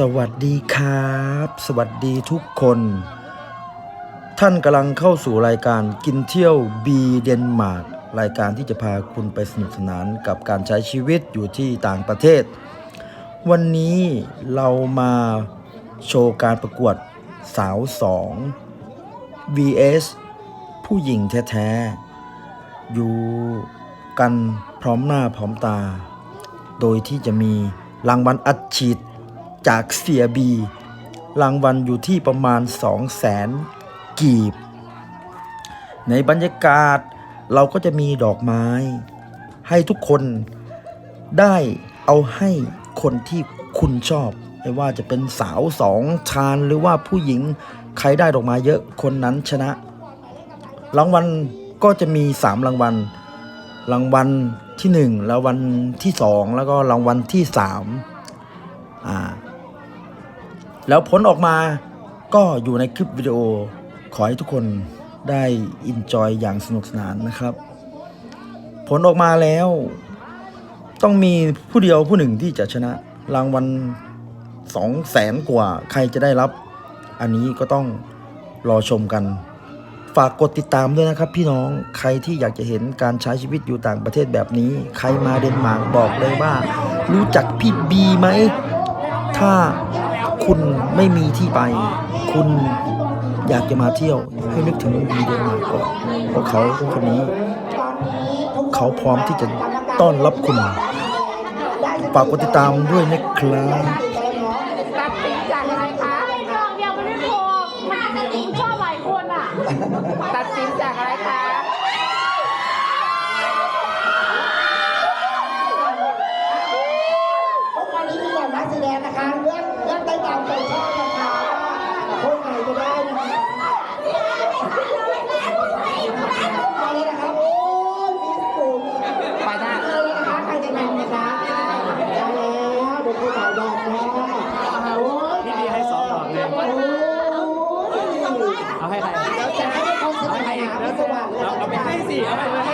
สวัสดีครับ สวัสดีทุกคน ท่านกำลังเข้าสู่รายการกินเที่ยวบีเดนมาร์กรายการที่จะพาคุณไปสนุกสนานกับการใช้ชีวิตอยู่ที่ต่างประเทศ วันนี้เรามาโชว์การประกวดสาวสอง vs ผู้หญิงแท้ๆ อยู่กันพร้อมหน้าพร้อมตา โดยที่จะมีรางวัลอัดฉีด จากเสียบี รางวัลอยู่ที่ประมาณ 2 0 0แสนกีบ ในบรรยากาศเราก็จะมีดอกไม้ ให้ทุกคนได้เอาให้คนที่คุณชอบ ไม่ว่าจะเป็นสาวสองชานหรือว่าผู้หญิงใครได้ดอกไม้เยอะคนนั้นชนะ รางวัลก็จะมี 3 รางวัล รางวัลที่ 1 รางวัลที่ 2 แล้วก็รางวัลที่3อ่า แล้วผลออกมาก็อยู่ในคลิปวิดีโอ ขอให้ทุกคนได้อินจอยอย่างสนุกสนานนะครับ ผลออกมาแล้ว ต้องมีผู้เดียวผู้หนึ่งที่จะชนะรางวัลสองแสนกว่าใครจะได้รับ อันนี้ก็ต้องรอชมกัน ฝากกดติดตามด้วยนะครับ พี่น้องใครที่อยากจะเห็นการใช้ชีวิตอยู่ต่างประเทศแบบนี้ ใครมาเดนมาร์กบอกเลยว่า รู้จักพี่บีไหม ถ้า คุณไม่มีที่ไป คุณอยากจะมาเที่ยวให้นึกถึงบีเดนมาร์กก่อนเพราะเขาคนนี้ เขาพร้อมที่จะต้อนรับคุณฝากกดติดตามด้วยนะครับตัดสินจากอะไรคะไม่ดอกเดียวมันไม่พอมันตัดสินชอบหลายคนอะ ตัดสินจากอะไรคะวันนี้มีเหล่านักแสดงนะคะเลือก เลือกได้ตามใจชอบนะคะคนไหนก็ได้นะคะมาเลยนะครับโอ้ยมีสูงไปหน้ามาเลยนะคะใครจะนำนะคะมาแล้วเดี๋ยวคุณถ่ายแบบนะโอ้ยพี่ดีให้สองดอกเลยโอ้ยเอาให้ใครเราจะให้เขาสเอานุกให้สอีกนานแล้วสว่างเลยเราเอาไปให้สิเอาไปให้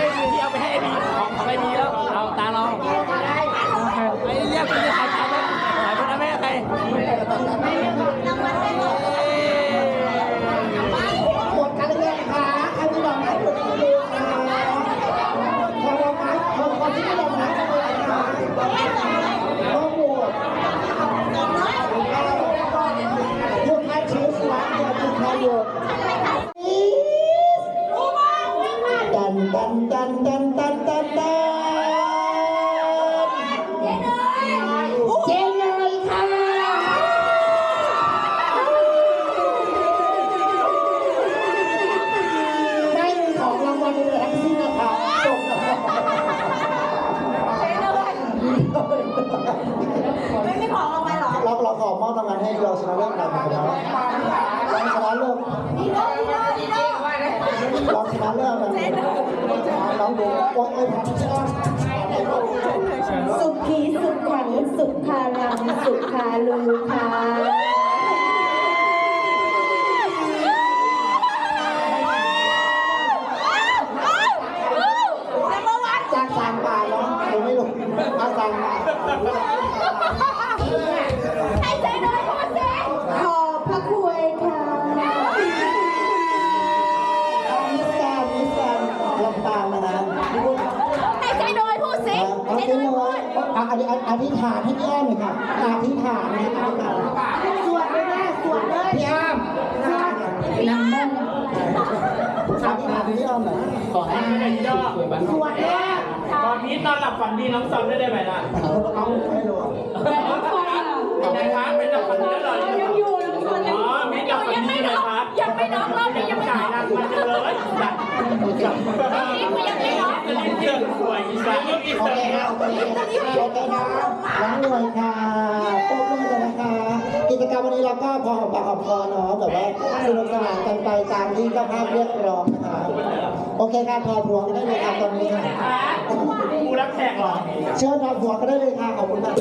เราชนะเลิศกันน้องดูโอ๊ยโอ๊ยพันชอบสุขีสุขขังสุขคารังสุขคาลูคาจากสามบาทแล้วใครไม่รู้เอาสามบาท เอาอธิอธิษฐานให้พี่แอมหน่อยค่ะอธิษฐานนะอธิษฐานสวดเลยแม่สวดเลยพี่แอมนั่งนั่งอธิษฐานพี่แอมหน่อยขอให้ไอ้ย่อสวดเลยตอนนี้นอนหลับฝันดีน้องซอนได้ไหมล่ะเอาเอาไม่รู้เป็นไงคะเป็นหลับฝันดีแล้วเหรอ นี่กูยังไม่น้องจะลิ้นเชื่อสวยอีสานอีโอสาเคนค่ะโอเคโอเคค่ะล้างหน่วยค่ะโป๊กมือเลยนะคะ กิจกรรมวันนี้เราก็พอหอมปากหอมคอเนาะแบบว่าสนุกสนานกันไปตามที่เจ้าภาพเรียกร้องนะคะ โอเคค่ะถอดหัวกันได้เลยค่ะตอนนี้ค่ะกูรับแขกเหรอ เชิญถอดหัวกันได้เลยค่ะขอบคุณค่ะ